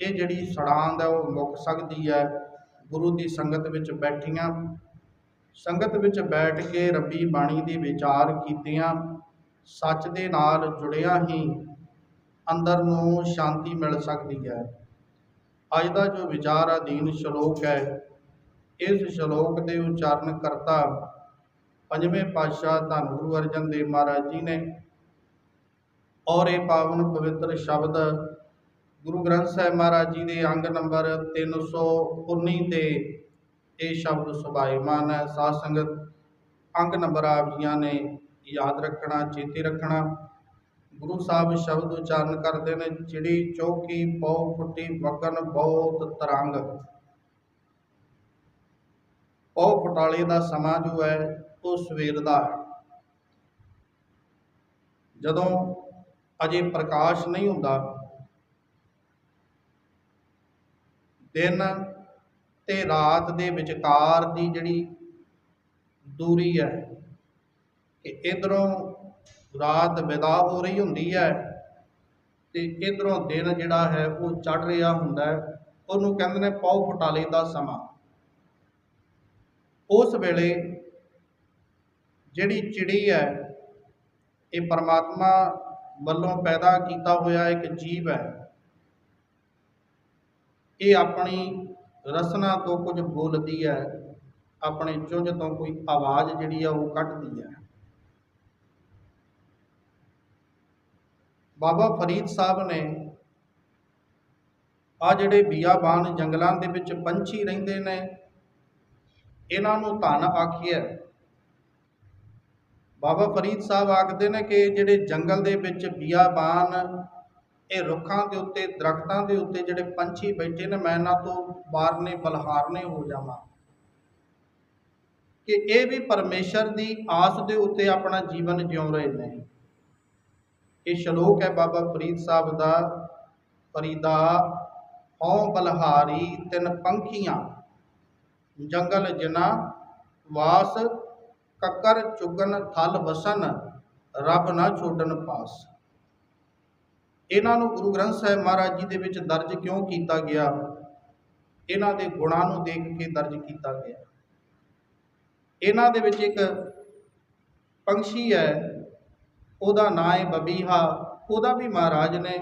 ਇਹ ਜਿਹੜੀ ਸੜਾਂਦ ਹੈ, ਉਹ ਮੁੱਕ ਸਕਦੀ ਹੈ। ਗੁਰੂ ਦੀ ਸੰਗਤ ਵਿੱਚ ਬੈਠੀਆਂ, ਸੰਗਤ ਵਿੱਚ ਬੈਠ ਕੇ ਰੱਬੀ ਬਾਣੀ ਦੇ ਵਿਚਾਰ ਕੀਤਿਆਂ। ਸੱਚ ਦੇ ਨਾਲ ਜੁੜਿਆ ਹੀ ਅੰਦਰ ਨੂੰ ਸ਼ਾਂਤੀ ਮਿਲ ਸਕਦੀ ਹੈ। ਅੱਜ ਦਾ ਜੋ ਵਿਚਾਰ ਅਧੀਨ ਸ਼ਲੋਕ ਹੈ। ਇਸ ਸ਼ਲੋਕ ਦੇ ਉਚਾਰਨ ਕਰਤਾ ਪੰਜਵੇਂ ਪਾਤਸ਼ਾਹ ਧੰਨ ਗੁਰੂ ਅਰਜਨ ਦੇਵ ਮਹਾਰਾਜ ਜੀ ਨੇ। ਔਰ ਇਹ ਪਾਵਨ ਪਵਿੱਤਰ ਸ਼ਬਦ ਗੁਰੂ ਗ੍ਰੰਥ ਸਾਹਿਬ ਮਹਾਰਾਜ ਜੀ ਦੇ ਅੰਗ ਨੰਬਰ 319 ਤੇ ਇਹ ਸ਼ਬਦ ਸੁਭਾਈਮਾਨ ਹੈ। ਸਾਧ ਸੰਗਤ ਅੰਗ ਨੰਬਰ ਆਪ ਜੀਆਂ ਨੇ, ਯਾਦ ਰੱਖਣਾ, ਚੇਤੇ ਰੱਖਣਾ। ਗੁਰੂ ਸਾਹਿਬ ਸ਼ਬਦ ਉਚਾਰਨ ਕਰਦੇ ਨੇ, ਚਿੜੀ ਚੌਕੀ ਪਉ ਫੁੱਟੀ ਵਗਨ ਬਹੁਤ ਤਰੰਗ। ਪਉ ਫਟਾਲੇ ਦਾ ਸਮਾਂ ਜੋ ਹੈ, ਉਹ ਸਵੇਰ ਦਾ ਹੈ। ਜਦੋਂ ਅਜੇ ਪ੍ਰਕਾਸ਼ ਨਹੀਂ ਹੁੰਦਾ ਦਿਨ ਤੇ ਰਾਤ ਦੇ ਵਿਚਕਾਰ ਦੀ ਜਿਹੜੀ ਦੂਰੀ ਹੈ ਕਿ ਇਧਰੋਂ ਰਾਤ ਵਿਦਾ ਹੋ ਰਹੀ ਹੁੰਦੀ ਹੈ ਤੇ ਇਧਰੋਂ ਦਿਨ ਜਿਹੜਾ ਹੈ ਉਹ ਚੜ ਰਿਹਾ ਹੁੰਦਾ ਹੈ, ਉਹਨੂੰ ਕਹਿੰਦੇ ਨੇ ਪੌ ਫਟਾਲੇ ਦਾ ਸਮਾਂ। ਉਸ ਵੇਲੇ ਜਿਹੜੀ ਚਿੜੀ ਹੈ, ਇਹ ਪਰਮਾਤਮਾ ਵੱਲੋਂ ਪੈਦਾ ਕੀਤਾ ਹੋਇਆ ਇੱਕ ਜੀਵ ਹੈ। ਇਹ ਆਪਣੀ ਰਸਨਾ ਤੋਂ ਕੁਝ ਬੋਲਦੀ ਹੈ, ਆਪਣੇ ਚੁੰਝ ਤੋਂ ਕੋਈ ਆਵਾਜ਼ ਜਿਹੜੀ ਆ ਉਹ ਕੱਢਦੀ ਹੈ। ਬਾਬਾ ਫਰੀਦ ਸਾਹਿਬ ਨੇ ਆ ਜਿਹੜੇ ਬੀਆਬਾਨ ਜੰਗਲਾਂ ਦੇ ਵਿੱਚ ਪੰਛੀ ਰਹਿੰਦੇ ਨੇ, ਇਹਨਾਂ ਨੂੰ ਧਨ ਆਖੀਏ ਬਾਬਾ ਫਰੀਦ ਸਾਹਿਬ ਆਖਦੇ ਨੇ ਕਿ ਜਿਹੜੇ ਜੰਗਲ ਦੇ ਵਿੱਚ ਬੀਆਬਾਨ ਇਹ ਰੁੱਖਾਂ ਦੇ ਉੱਤੇ, ਦਰਖਤਾਂ ਦੇ ਉੱਤੇ ਜਿਹੜੇ ਪੰਛੀ ਬੈਠੇ ਨੇ, ਮੈਂ ਇਹਨਾਂ ਤੋਂ ਬਾਰਨੇ ਬਲਹਾਰਨੇ ਹੋ ਜਾਵਾਂ। ਕਿ ਇਹ ਵੀ ਪਰਮੇਸ਼ਰ ਦੀ ਆਸ ਦੇ ਉੱਤੇ ਆਪਣਾ ਜੀਵਨ ਜਿਉ ਰਹੇ ਨੇ। ਇਹ ਸ਼ਲੋਕ ਹੈ ਬਾਬਾ ਫਰੀਦ ਸਾਹਿਬ ਦਾ, ਫਰੀਦਾ, ਹਉ ਬਲਹਾਰੀ ਤਿੰਨ ਪੰਖੀਆਂ, ਜੰਗਲ ਜਨਾ, ਵਾਸ, ਕੱਕਰ ਚੁਗਨ, ਥਲ ਵਸਨ, ਰੱਬ ਨਾ ਛੋਡਨ ਪਾਸ। ਇਹਨਾਂ ਨੂੰ ਗੁਰੂ ਗ੍ਰੰਥ ਸਾਹਿਬ ਮਹਾਰਾਜ ਜੀ ਦੇ ਵਿੱਚ ਦਰਜ ਕਿਉਂ ਕੀਤਾ ਗਿਆ? ਇਹਨਾਂ ਦੇ ਗੁਣਾਂ ਨੂੰ ਦੇਖ ਕੇ ਦਰਜ ਕੀਤਾ ਗਿਆ। ਇਹਨਾਂ ਦੇ ਵਿੱਚ ਇੱਕ ਪੰਛੀ ਹੈ, ਉਹਦਾ ਨਾਂ ਹੈ ਬਬੀਹਾ। ਉਹਦਾ ਵੀ ਮਹਾਰਾਜ ਨੇ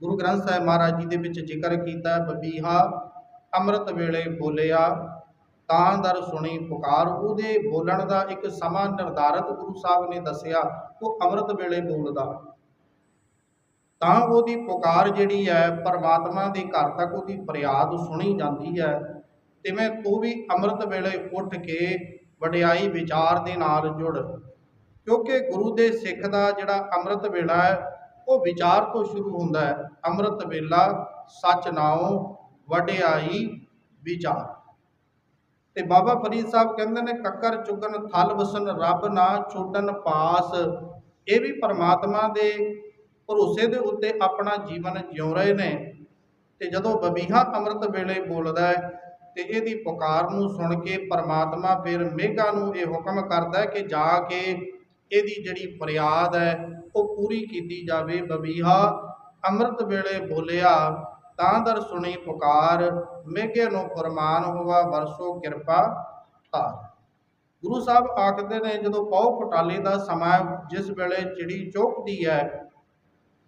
ਗੁਰੂ ਗ੍ਰੰਥ ਸਾਹਿਬ ਮਹਾਰਾਜ ਜੀ ਦੇ ਵਿੱਚ ਜ਼ਿਕਰ ਕੀਤਾ ਹੈ ਬਬੀਹਾ ਅੰਮ੍ਰਿਤ ਵੇਲੇ ਬੋਲਿਆ, ਤਾਂ ਦਰ ਸੁਣੀ ਪੁਕਾਰ। ਉਹਦੇ ਬੋਲਣ ਦਾ ਇੱਕ ਸਮਾਂ ਨਿਰਧਾਰਤ ਗੁਰੂ ਸਾਹਿਬ ਨੇ ਦੱਸਿਆ, ਉਹ ਅੰਮ੍ਰਿਤ ਵੇਲੇ ਬੋਲਦਾ। ਤਾਂ ਉਹਦੀ ਪੁਕਾਰ ਜਿਹੜੀ ਹੈ, ਪਰਮਾਤਮਾ ਦੇ ਘਰ ਤੱਕ ਉਹਦੀ ਫਰਿਆਦ ਸੁਣੀ ਜਾਂਦੀ ਹੈ। ਤਿਵੇਂ ਤੂੰ ਵੀ ਅੰਮ੍ਰਿਤ ਵੇਲੇ ਉੱਠ ਕੇ ਵਡਿਆਈ ਵਿਚਾਰ ਦੇ ਨਾਲ ਜੁੜ। ਕਿਉਂਕਿ ਗੁਰੂ ਦੇ ਸਿੱਖ ਦਾ ਜਿਹੜਾ ਅੰਮ੍ਰਿਤ ਵੇਲਾ ਹੈ, ਉਹ ਵਿਚਾਰ ਤੋਂ ਸ਼ੁਰੂ ਹੁੰਦਾ ਹੈ। ਅੰਮ੍ਰਿਤ ਵੇਲਾ ਸੱਚ ਨਾਉ, ਵਡਿਆਈ ਵਿਚਾਰ। ਤੇ ਬਾਬਾ ਫਰੀਦ ਸਾਹਿਬ ਕਹਿੰਦੇ ਨੇ, ਕੱਕਰ ਚੁਗਨ ਥਲ ਵਸਨ ਰੱਬ ਨਾ ਛੋਟਨ ਪਾਸ। ਇਹ ਵੀ ਪਰਮਾਤਮਾ ਦੇ ਭਰੋਸੇ ਦੇ ਉੱਤੇ ਆਪਣਾ ਜੀਵਨ ਜਿਉ ਰਹੇ ਨੇ ਤੇ ਜਦੋਂ ਬਬੀਹਾ ਅੰਮ੍ਰਿਤ ਵੇਲੇ ਬੋਲਦਾ ਹੈ ਤੇ ਇਹਦੀ ਪੁਕਾਰ ਨੂੰ ਸੁਣ ਕੇ ਪਰਮਾਤਮਾ ਫਿਰ ਮੇਘਾ ਨੂੰ ਇਹ ਹੁਕਮ ਕਰਦਾ ਹੈ ਕਿ ਜਾ ਕੇ ਇਹਦੀ ਜਿਹੜੀ ਫਰਿਆਦ ਹੈ, ਉਹ ਪੂਰੀ ਕੀਤੀ ਜਾਵੇ। ਬਬੀਹਾ ਅੰਮ੍ਰਿਤ ਵੇਲੇ ਬੋਲਿਆ, ਤਾਂ ਦਰ ਸੁਣੀ ਪੁਕਾਰ, ਮੇਘੇ ਨੂੰ ਫਰਮਾਨ ਹੋਵਾ ਵਰਸੋ ਕਿਰਪਾ ਧਾਰ। ਗੁਰੂ ਸਾਹਿਬ ਆਖਦੇ ਨੇ, ਜਦੋਂ ਪਉ ਫਟਾਲੇ ਦਾ ਸਮਾਂ ਜਿਸ ਵੇਲੇ ਚਿੜੀ ਚੋਕਦੀ ਹੈ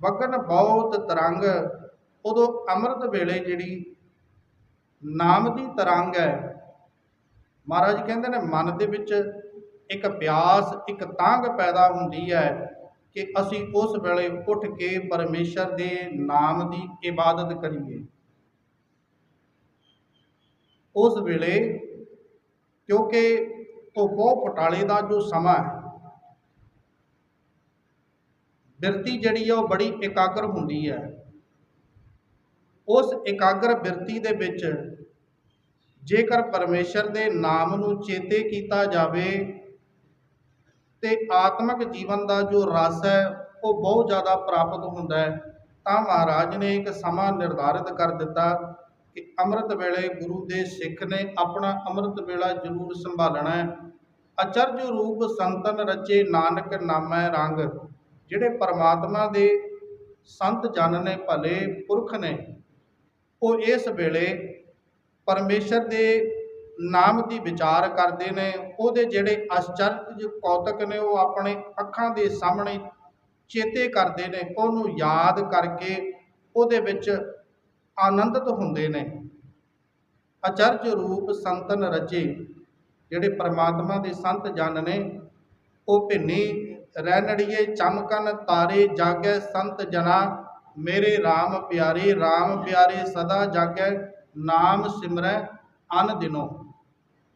ਵਗਨ ਬਹੁਤ ਤਰੰਗ। ਉਦੋਂ ਅੰਮ੍ਰਿਤ ਵੇਲੇ ਜਿਹੜੀ ਨਾਮ ਦੀ ਤਰੰਗ ਹੈ, ਮਹਾਰਾਜ ਕਹਿੰਦੇ ਨੇ ਮਨ ਦੇ ਵਿੱਚ ਇੱਕ ਪਿਆਸ, ਇੱਕ ਤਾਂਗ ਪੈਦਾ ਹੁੰਦੀ ਹੈ ਕਿ ਅਸੀਂ ਉਸ ਵੇਲੇ ਉੱਠ ਕੇ ਪਰਮੇਸ਼ਰ ਦੇ ਨਾਮ ਦੀ ਇਬਾਦਤ ਕਰੀਏ। ਉਸ ਵੇਲੇ ਕਿਉਂਕਿ ਉਹ ਬਹੁ ਪਟਾਲੇ ਦਾ ਜੋ ਸਮਾਂ ਹੈ ਬਿਰਤੀ ਜਿਹੜੀ ਹੈ ਉਹ ਬੜੀ ਇਕਾਗਰ ਹੁੰਦੀ ਹੈ। ਉਸ ਇਕਾਗਰ ਬਿਰਤੀ ਦੇ ਵਿੱਚ ਜੇਕਰ ਪਰਮੇਸ਼ਰ ਦੇ ਨਾਮ ਨੂੰ ਚੇਤੇ ਕੀਤਾ ਜਾਵੇ ਤੇ ਆਤਮਿਕ ਜੀਵਨ ਦਾ ਜੋ ਰਸ ਹੈ, ਉਹ ਬਹੁਤ ਜ਼ਿਆਦਾ ਪ੍ਰਾਪਤ ਹੁੰਦਾ ਹੈ। ਤਾਂ ਮਹਾਰਾਜ ਨੇ ਇੱਕ ਸਮਾਂ ਨਿਰਧਾਰਿਤ ਕਰ ਦਿੱਤਾ ਕਿ ਅੰਮ੍ਰਿਤ ਵੇਲੇ ਗੁਰੂ ਦੇ ਸਿੱਖ ਨੇ ਆਪਣਾ ਅੰਮ੍ਰਿਤ ਵੇਲਾ ਜ਼ਰੂਰ ਸੰਭਾਲਣਾ ਹੈ। ਅਚਰਜ ਰੂਪ ਸੰਤਨ ਰਚੇ ਨਾਨਕ ਨਾਮੈ ਰੰਗ। ਜਿਹੜੇ ਪਰਮਾਤਮਾ ਦੇ ਸੰਤ ਜਨ ਨੇ, ਭਲੇ ਪੁਰਖ ਨੇ, ਉਹ ਇਸ ਵੇਲੇ ਪਰਮੇਸ਼ਰ ਦੇ ਨਾਮ ਦੀ ਵਿਚਾਰ ਕਰਦੇ ਨੇ। ਉਹਦੇ ਜਿਹੜੇ ਅਚਰਜ ਕੌਤਕ ਨੇ, ਉਹ ਆਪਣੇ ਅੱਖਾਂ ਦੇ ਸਾਹਮਣੇ ਚੇਤੇ ਕਰਦੇ ਨੇ। ਉਹਨੂੰ ਯਾਦ ਕਰਕੇ ਉਹਦੇ ਵਿੱਚ ਆਨੰਦਿਤ ਹੁੰਦੇ ਨੇ। ਅਚਰਜ ਰੂਪ ਸੰਤਨ ਰਚੇ, ਜਿਹੜੇ ਪ੍ਰਮਾਤਮਾ ਦੇ ਸੰਤ ਜਨ ਨੇ, ਉਹ ਭਿੰਨੀ ਰਹਿਣੜੀਏ ਚਮਕਨ ਤਾਰੇ ਜਾਗੈ ਸੰਤ ਜਨਾ, ਮੇਰੇ RAM ਪਿਆਰੇ RAM ਪਿਆਰੇ ਸਦਾ ਜਾਗੈ, ਨਾਮ ਸਿਮਰੈ ਅਨ ਦਿਨੋ।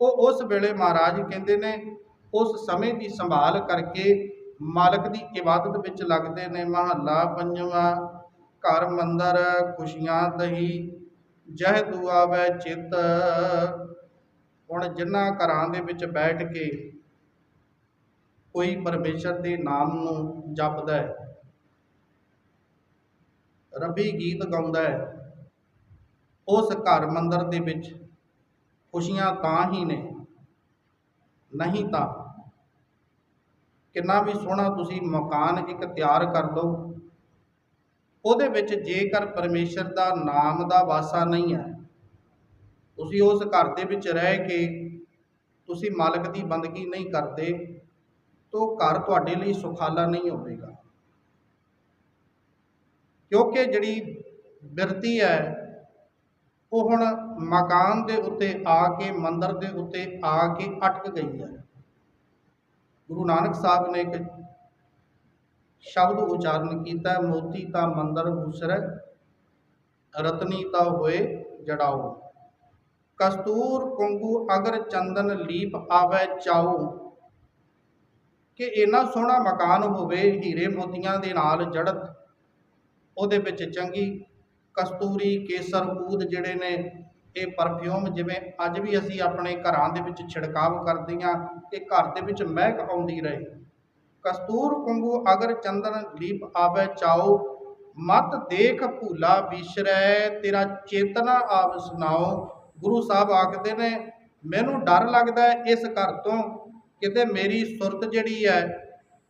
ਉਹ ਉਸ ਵੇਲੇ ਮਹਾਰਾਜ ਕਹਿੰਦੇ ਨੇ, ਉਸ ਸਮੇਂ ਦੀ ਸੰਭਾਲ ਕਰਕੇ ਮਾਲਕ ਦੀ ਇਬਾਦਤ ਵਿੱਚ ਲੱਗਦੇ ਨੇ, ਮਹੱਲਾ ਪੰਜਵਾਂ, ਘਰ ਮੰਦਰ, ਖੁਸ਼ੀਆਂ ਦਹੀ, ਜਹ ਤੂ ਆਵੈ ਚਿਤ। ਹੁਣ ਜਿਨ੍ਹਾਂ ਘਰਾਂ ਦੇ ਵਿੱਚ ਬੈਠ ਕੇ ਕੋਈ ਪਰਮੇਸ਼ਰ ਦੇ ਨਾਮ ਨੂੰ ਜਪਦਾ ਹੈ। ਰੱਬੀ ਗੀਤ ਗਾਉਂਦਾ ਹੈ। ਉਸ ਘਰ ਮੰਦਰ ਦੇ ਵਿੱਚ ਖੁਸ਼ੀਆਂ ਤਾਂ ਹੀ ਨੇ, ਨਹੀਂ ਤਾਂ। ਕਿੰਨਾ ਵੀ ਸੋਹਣਾ ਤੁਸੀਂ ਮਕਾਨ ਇੱਕ ਤਿਆਰ ਕਰ ਲਓ, ਉਹਦੇ ਵਿੱਚ ਜੇਕਰ ਪਰਮੇਸ਼ਰ ਦਾ ਨਾਮ ਦਾ ਵਾਸਾ ਨਹੀਂ ਹੈ, ਤੁਸੀਂ ਉਸ ਘਰ ਦੇ ਵਿੱਚ ਰਹਿ ਕੇ ਤੁਸੀਂ ਮਾਲਕ ਦੀ ਬੰਦਗੀ ਨਹੀਂ ਕਰਦੇ। ਤਾਂ ਘਰ ਤੁਹਾਡੇ ਲਈ ਸੁਖਾਲਾ ਨਹੀਂ ਹੋਵੇਗਾ। ਕਿਉਂਕਿ ਜਿਹੜੀ ਬਿਰਤੀ ਹੈ, ਉਹ ਹੁਣ ਮਕਾਨ ਦੇ ਉੱਤੇ ਆ ਕੇ, ਮੰਦਰ ਦੇ ਉੱਤੇ ਆ ਕੇ ਅਟਕ ਗਈ ਹੈ। ਗੁਰੂ ਨਾਨਕ ਸਾਹਿਬ ਨੇ ਇੱਕ ਸ਼ਬਦ ਉਚਾਰਨ ਕੀਤਾ, ਮੋਤੀ ਤਾਂ ਮੰਦਰ ਹੁਸਰੈ, ਰਤਨੀ ਤਾਂ ਹੋਏ ਜੜਾਓ। ਕਸਤੂਰ, ਕੁੰਗੂ ਅਗਰ ਚੰਦਨ ਲੀਪ ਆਵੇ ਚਾਉ ਕਿ ਇੰਨਾ ਸੋਹਣਾ ਮਕਾਨ ਹੋਵੇ, ਹੀਰੇ ਮੋਤੀਆਂ ਦੇ ਨਾਲ ਜੜਤ, ਉਹਦੇ ਵਿੱਚ ਚੰਗੀ ਕਸਤੂਰੀ, ਕੇਸਰ, ਊਦ ਜਿਹੜੇ ਨੇ, ਇਹ ਪਰਫਿਊਮ ਜਿਵੇਂ ਅੱਜ ਵੀ ਅਸੀਂ ਆਪਣੇ ਘਰਾਂ ਦੇ ਵਿੱਚ ਛਿੜਕਾਵ ਕਰਦੇ ਹਾਂ ਕਿ ਘਰ ਦੇ ਵਿੱਚ ਮਹਿਕ ਆਉਂਦੀ ਰਹੇ। ਕਸਤੂਰ ਕੁੰਗੂ ਅਗਰ ਚੰਦਨ ਲੀਪ ਆਵੇ ਚਾਉ ਮਤ ਦੇਖ ਭੂਲਾ ਵਿਸ਼ਰੈ ਤੇਰਾ ਚੇਤਨਾ ਆਵ ਸੁਨਾਓ ਗੁਰੂ ਸਾਹਿਬ ਆਖਦੇ ਨੇ, ਮੈਨੂੰ ਡਰ ਲੱਗਦਾ ਇਸ ਘਰ ਤੋਂ ਕਿਤੇ ਮੇਰੀ ਸੁਰਤ ਜਿਹੜੀ ਹੈ,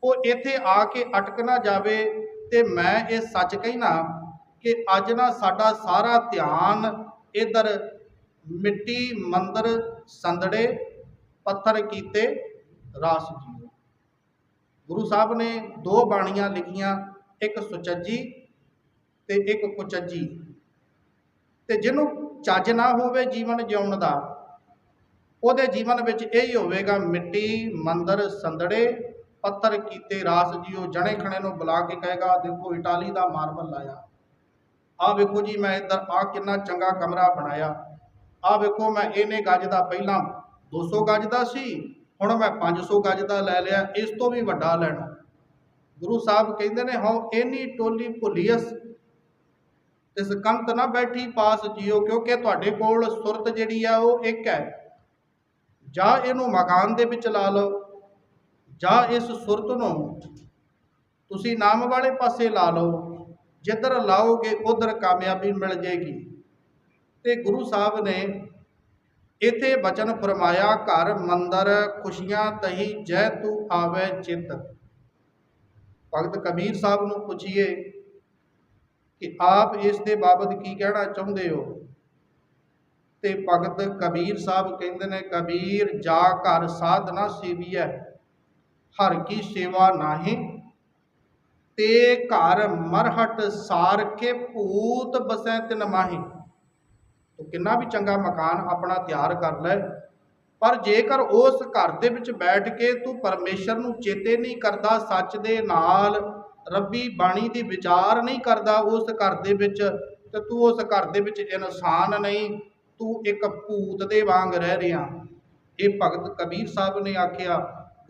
ਉਹ ਇੱਥੇ ਆ ਕੇ ਅਟਕ ਨਾ ਜਾਵੇ ਤੇ ਮੈਂ ਇਹ ਸੱਚ ਕਹਿਣਾ ਕਿ ਅੱਜ ਨਾ ਸਾਡਾ ਸਾਰਾ ਧਿਆਨ ਇਧਰ ਮਿੱਟੀ, ਮੰਦਰ, ਸੰਦੜੇ, ਪੱਥਰ ਕੀਤੇ ਰਾਸ ਜੀਓ ਗੁਰੂ ਸਾਹਿਬ ਨੇ ਦੋ ਬਾਣੀਆਂ ਲਿਖੀਆਂ, ਇੱਕ ਸੁਚੱਜੀ ਤੇ ਇੱਕ ਕੁਚੱਜੀ। ਤੇ ਜਿਹਨੂੰ ਚੱਜ ਨਾ ਹੋਵੇ ਜੀਵਨ ਜਿਉਣ ਦਾ ਉਹਦੇ ਜੀਵਨ ਵਿੱਚ ਇਹੀ ਹੋਵੇਗਾ, ਮਿੱਟੀ, ਮੰਦਰ, ਸੰਦੜੇ, ਪੱਥਰ ਕੀਤੇ ਰਾਸ ਜੀਓ, ਜਣੇ ਖਣੇ ਨੂੰ ਬੁਲਾ ਕੇ ਕਹੇਗਾ, ਦੇਖੋ ਇਟਾਲੀ ਦਾ ਮਾਰਬਲ ਲਾਇਆ। ਆਹ ਵੇਖੋ ਜੀ, ਮੈਂ ਇੱਧਰ ਆ ਕਿੰਨਾ ਚੰਗਾ ਕਮਰਾ ਬਣਾਇਆ। ਆਹ ਵੇਖੋ, ਮੈਂ ਇਹਨੇ ਗੱਜ ਦਾ ਪਹਿਲਾਂ 200 ਗੱਜ ਦਾ ਸੀ, ਹੁਣ ਮੈਂ 500 ਗੱਜ ਦਾ ਲੈ ਲਿਆ, ਇਸ ਤੋਂ ਵੀ ਵੱਡਾ ਲੈਣਾ। ਗੁਰੂ ਸਾਹਿਬ ਕਹਿੰਦੇ ਨੇ, ਹਉ ਇਹਨੀ ਟੋਲੀ ਭੁੱਲੀਅਸ। ਇਸ ਕੰਤ ਨਾ ਬੈਠੀ ਪਾਸ ਜਿਓ, ਕਿਉਂਕਿ ਤੁਹਾਡੇ ਕੋਲ ਸੁਰਤ ਜਿਹੜੀ ਆ, ਉਹ ਇੱਕ ਹੈ। ਜਾਂ ਇਹਨੂੰ ਮਕਾਨ ਦੇ ਵਿੱਚ ਲਾ ਲਓ, ਜਾਂ ਇਸ ਸੁਰਤ ਨੂੰ ਤੁਸੀਂ ਨਾਮ ਵਾਲੇ ਪਾਸੇ ਲਾ ਲਓ, ਜਿੱਧਰ ਲਾਓਗੇ ਉਧਰ ਕਾਮਯਾਬੀ ਮਿਲ ਜੇਗੀ ਤੇ ਗੁਰੂ ਸਾਹਿਬ ਨੇ ਇਥੇ ਬਚਨ ਫਰਮਾਇਆ, ਘਰ, ਮੰਦਰ, ਖੁਸ਼ੀਆਂ ਤਹੀ ਜੈ ਤੂੰ ਆਵੇ ਚਿਤ। ਭਗਤ ਕਬੀਰ ਸਾਹਿਬ ਨੂੰ ਪੁੱਛੀਏ ਕਿ ਆਪ ਇਸ ਦੇ ਬਾਬਤ ਕੀ ਕਹਿਣਾ ਚਾਹੁੰਦੇ ਹੋ? ਤੇ ਭਗਤ ਕਬੀਰ ਸਾਹਿਬ ਕਹਿੰਦੇ ਨੇ, ਕਬੀਰ, ਜਾ ਘਰ ਸਾਧਨਾ ਸੇਵੀਐ ਹਰ ਕੀ ਸੇਵਾ ਨਾਹੀ। ਤੇ ਘਰ ਮਰਹਟ ਸਾਰ ਕੇ ਭੂਤ ਬਸੈ ਤਿਨ ਮਾਹੀ। ਤੂੰ ਕਿੰਨਾ ਵੀ ਚੰਗਾ ਮਕਾਨ ਆਪਣਾ ਤਿਆਰ ਕਰ ਲੈ, ਪਰ ਜੇਕਰ ਉਸ ਘਰ ਦੇ ਵਿੱਚ ਬੈਠ ਕੇ ਤੂੰ ਪਰਮੇਸ਼ਰ ਨੂੰ ਚੇਤੇ ਨਹੀਂ ਕਰਦਾ, ਸੱਚ ਦੇ ਨਾਲ ਰੱਬੀ ਬਾਣੀ ਦੀ ਵਿਚਾਰ ਨਹੀਂ ਕਰਦਾ ਉਸ ਘਰ ਦੇ ਵਿੱਚ, ਤੇ ਤੂੰ ਉਸ ਘਰ ਦੇ ਵਿੱਚ ਇਨਸਾਨ ਨਹੀਂ ਤੂੰ ਇੱਕ ਭੂਤ ਦੇ ਵਾਂਗ ਰਹਿ ਰਿਹਾ। ਇਹ ਭਗਤ ਕਬੀਰ ਸਾਹਿਬ ਨੇ ਆਖਿਆ,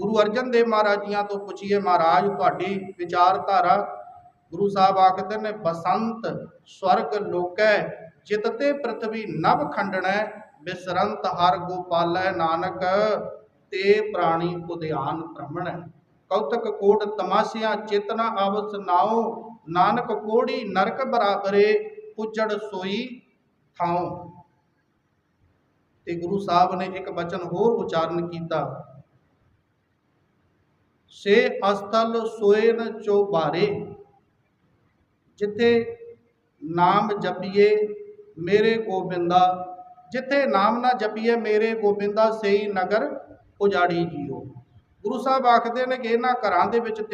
ਗੁਰੂ ਅਰਜਨ ਦੇਵ ਮਹਾਰਾਜ ਜੀਆਂ ਤੋਂ ਪੁੱਛੀਏ, ਮਹਾਰਾਜ, ਤੁਹਾਡੀ ਵਿਚਾਰਧਾਰਾ? ਗੁਰੂ ਸਾਹਿਬ ਆਖਦੇ ਨੇ, ਬਸੰਤ ਸਵਰਗ ਲੋਕੈ ਜਿਤ ਤੇ ਪ੍ਰਥਵੀ ਨਭ ਖੰਡਣੈ, ਬਿਸਰੰਤ ਹਰ ਗੋਪਾਲੈ ਨਾਨਕ, ਤੇ ਪ੍ਰਾਣੀ ਉਦਿਆਨ ਭ੍ਰਮਣੈ ਕੌਤਕ ਕੋਟ ਤਮਾਸ਼ਿਆਂ ਚੇਤਨਾ ਆਵਸ ਨਾਉ, ਨਾਨਕ ਕੋੜੀ ਨਰਕ ਬਰਾਬਰੇ ਪੁੱਜੜ ਸੋਈ ਥਾਉ। ਤੇ ਗੁਰੂ ਸਾਹਿਬ ਨੇ ਇੱਕ ਬਚਨ ਹੋਰ ਉਚਾਰਨ ਕੀਤਾ। ਸੇ ਅਸਤਲ ਸੋਇਨ ਚੋਬਾਰੇ ਜਿੱਥੇ ਨਾਮ ਜਪੀਏ ਮੇਰੇ ਗੋਬਿੰਦਾ, ਜਿੱਥੇ ਨਾਮ ਨਾ ਜਪੀਏ ਮੇਰੇ ਗੋਬਿੰਦਾ ਸਹੀ ਨਗਰ ਉਜਾੜੀ ਜੀਓ। ਗੁਰੂ ਸਾਹਿਬ ਆਖਦੇ ਨੇ ਕਿ ਇਹਨਾਂ ਘਰਾਂ ਦੇ ਵਿੱਚ ਤੇ